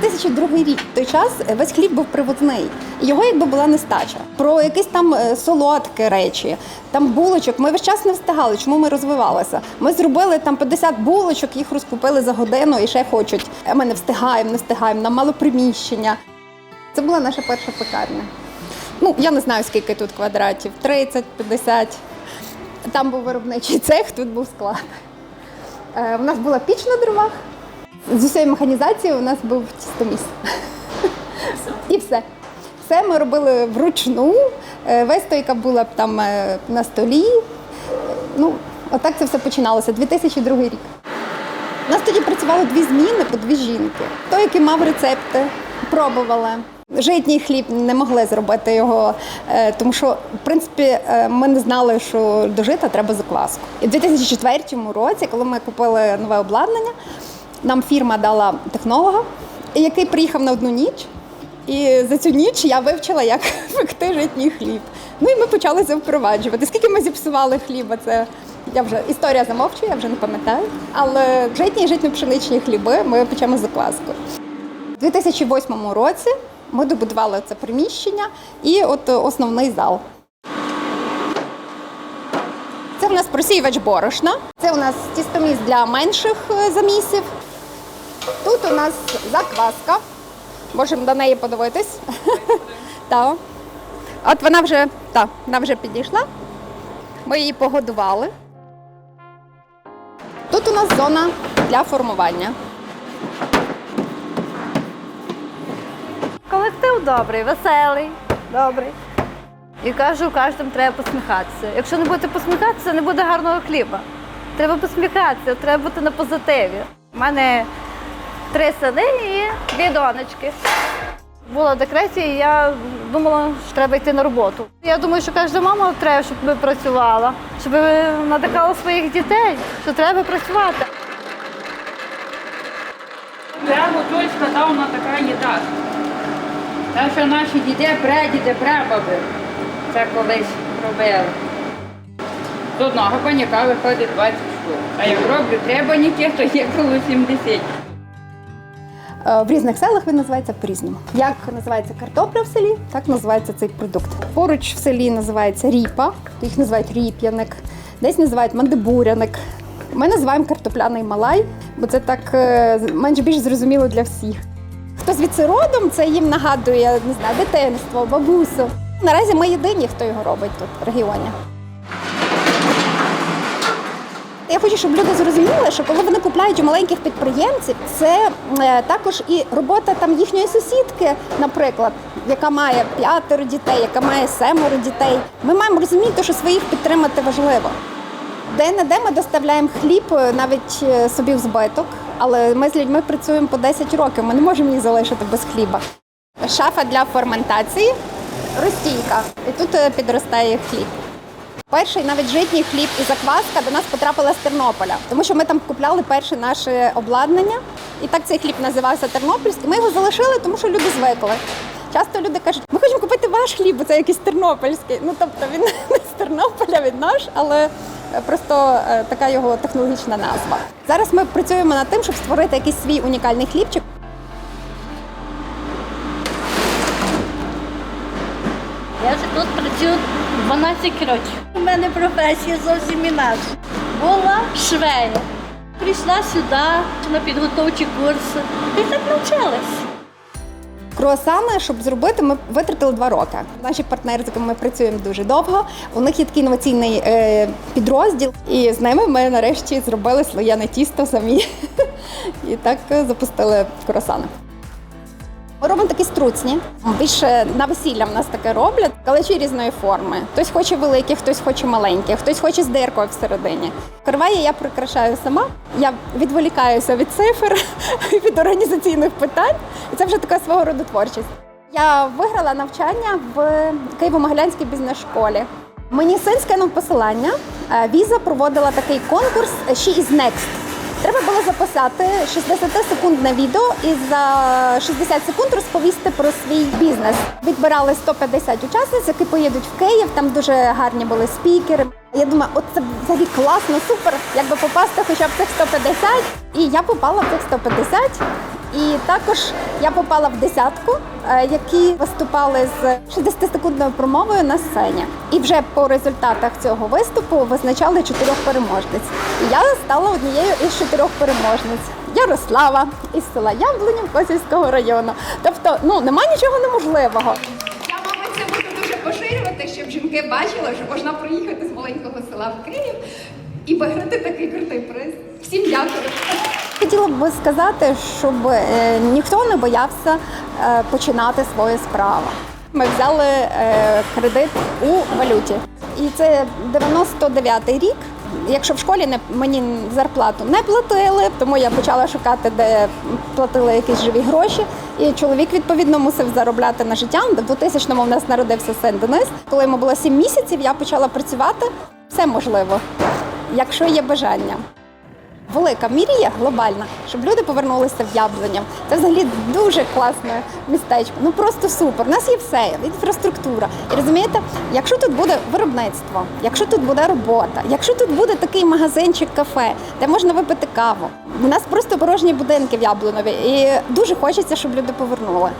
2002 рік. Той час весь хліб був привозний. Його якби була нестача. Про якісь там е, солодкі речі, там булочок. Ми весь час не встигали. Чому ми розвивалися? Ми зробили там 50 булочок, їх розкупили за годину і ще хочуть. А Ми не встигаємо, не встигаємо. Нам мало приміщення. Це була наша перша пекарня. Ну, я не знаю, скільки тут квадратів: 30, 50. Там був виробничий цех, тут був склад. Е, У нас була піч на дровах. З усією механізацією у нас був тістоміс. І все. Все ми робили вручну. Е, Вестойка була б там е, на столі. Ну, отак це все починалося. 2002 рік. У нас тоді працювало дві зміни по дві жінки. Той, який мав рецепти, пробували. Житній хліб не могли зробити його, е, тому що в принципі ми не знали, що до жита треба закваску. І в 2004 році, коли ми купили нове обладнання, нам фірма дала технолога, який приїхав на одну ніч. І за цю ніч я вивчила, як пекти житній хліб. Ну і ми почали це впроваджувати. Скільки ми зіпсували хліба, це я вже історія замовчує, я вже не пам'ятаю. Але житні і житньо-пшеничні хліби ми печемо закваску. У 2008 році ми добудували це приміщення і от основний зал. Це в нас просіювач борошна. Це у нас тістоміс для менших е, замісів. Тут у нас закваска. Можемо до неї подивитись. Так. От вона вже, та, вона вже підійшла. Ми її погодували. Тут у нас зона для формування. Колектив добрий, веселий, добрий. І кажу, кожному треба посміхатися. Якщо не будете посміхатися, не буде гарного хліба. Треба посміхатися, треба бути на позитиві. У мене три сини і дві донечки. Була в декреті, і я думала, що треба йти на роботу. Я думаю, що кожна мама треба, щоб працювала, щоб надихала своїх дітей, що треба працювати. Я Гуцульська давно така їда. Те, що наші діди, прадіди, прабаби це колись робили. З одного баняка виходить 20 штук. А як роблю три баняки, то є коло 70. Е, В різних селах він називається по-різному. Як називається картопля в селі, так називається цей продукт. Поруч в селі називається ріпа, їх називають ріп'яник, десь називають мандибуряник. Ми називаємо картопляний малай, бо це так е, менш-більш зрозуміло для всіх. Хто звідси родом, це їм нагадує не знаю, дитинство, бабусю. Наразі ми єдині, хто його робить тут в регіоні. Я хочу, щоб люди зрозуміли, що коли вони купляють у маленьких підприємців, це е, також і робота там їхньої сусідки, наприклад, яка має п'ятеро дітей, яка має семеро дітей. Ми маємо розуміти, що своїх підтримати важливо. Де не де ми доставляємо хліб е, навіть е, собі в збиток, але ми з людьми працюємо по 10 років. Ми не можемо їх залишити без хліба. Шафа для ферментації, розстійка. І тут підростає хліб. Перший навіть житній хліб і закваска до нас потрапила з Тернополя, тому що ми там купляли перше наше обладнання, і так цей хліб називався Тернопільський. Ми його залишили, тому що люди звикли. Часто люди кажуть, ми хочемо купити ваш хліб, бо це якийсь тернопільський. Ну тобто він не з Тернополя, він наш, але просто е, така його технологічна назва. Зараз ми працюємо над тим, щоб створити якийсь свій унікальний хлібчик. Я вже тут працюю 12 років. У мене професія зовсім інакша. Була швея. Прийшла сюди на підготовчі курси і так навчилась. Круасани, щоб зробити, ми витратили два роки. Наші партнери, з якими ми працюємо дуже довго. У них є такий інноваційний е, підрозділ, і з ними ми нарешті зробили слоєне тісто самі. І так е, запустили круасани. Ми робимо такі струцні. Більше на весілля в нас таке роблять. Калачі різної форми. Хтось хоче великі, хтось хоче маленькі, хтось хоче з диркою всередині. Карваї я прикрашаю сама. Я відволікаюся від цифр, від організаційних питань. І це вже така свого роду творчість. Я виграла навчання в Києво-Могилянській бізнес-школі. Мені син скинув посилання. Е, Віза проводила такий конкурс «She is next». Треба було записати 60-секундне відео і за 60 секунд розповісти про свій бізнес. Відбирали 150 учасниць, які поїдуть в Київ. Там дуже гарні були спікери. Я думаю, от це взагалі класно, супер, якби попасти хоча б цих 150. І я попала в цих 150. І також я попала в десятку, е, які виступали з 60-секундною промовою на сцені. І вже по результатах цього виступу визначали чотирьох переможниць. І я стала однією із чотирьох переможниць. Ярослава із села Яблунів Косівського району. Тобто, ну нема нічого неможливого. Я, мабуть, це буду дуже поширювати, щоб жінки бачили, що можна приїхати з маленького села в Київ і виграти такий крутий приз. Всім дякую. Хотіла б сказати, щоб е, ніхто не боявся е, починати свою справу. Ми взяли е, кредит у валюті, і це 99-й рік. Якщо в школі не мені зарплату не платили, тому я почала шукати, де платили якісь живі гроші. І чоловік відповідно мусив заробляти на життя. В 2000-му в нас народився син Денис. Коли йому було 7 місяців, я почала працювати. Все можливо, якщо є бажання. Велика мрія глобальна, щоб люди повернулися в Яблунів. Це взагалі дуже класне містечко. Ну просто супер. У нас є все, інфраструктура. І розумієте, якщо тут буде виробництво, якщо тут буде робота, якщо тут буде такий магазинчик, кафе, де можна випити каву. У нас просто порожні будинки в Яблунові, і дуже хочеться, щоб люди повернули.